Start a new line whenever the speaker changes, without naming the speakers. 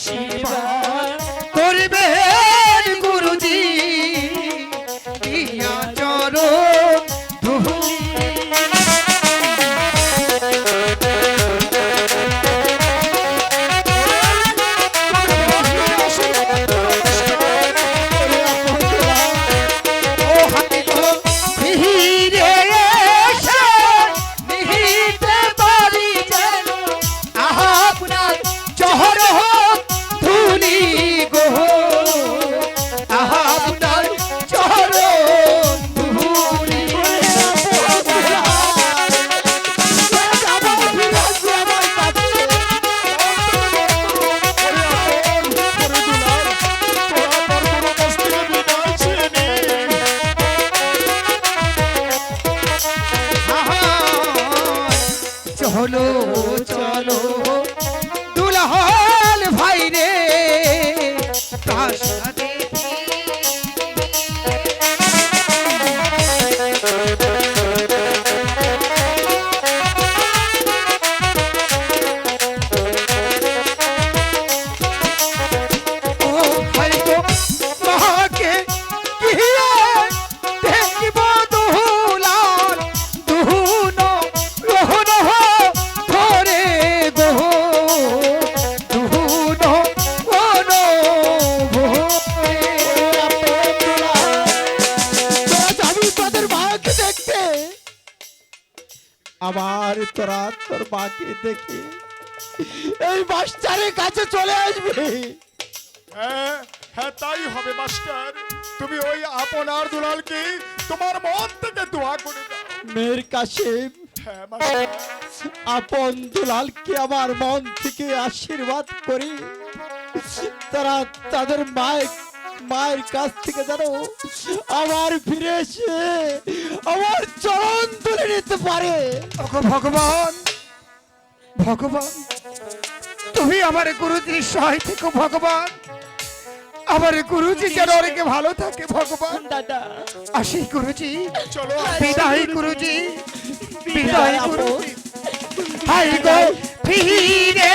আশীর্বাদ করবেন চলো চলো। দুলহল
আবার তোরা তোর মাকে দেখে। এই মাস্টারের কাছে চলে আসবি।
হ্যাঁ হ্যাঁ তাই হবে মাস্টার। তুমি ওই আপনার দুলালকে তোমার মন থেকে দোয়া করে দাও।
মেয়ের কাশিম
হ্যাঁ
আপন দুলালকে আমার মন থেকে আশীর্বাদ করি। তারা তাদের মায়ের মায়ের কাছ থেকে জানো আবার ফিরে এসে আমার চরণ তুলে নিতে পারে।
ভগবান ভগবান তুমি আমার গুরুজির সহায় থেকো ভগবান। আমার গুরুজি যেন অনেকে ভালো থাকে ভগবান।
দাদা।
আসি গুরুজি
চলো
বিদায় গুরুজি। বিদায় গুরুজি। হাই গো ফিরে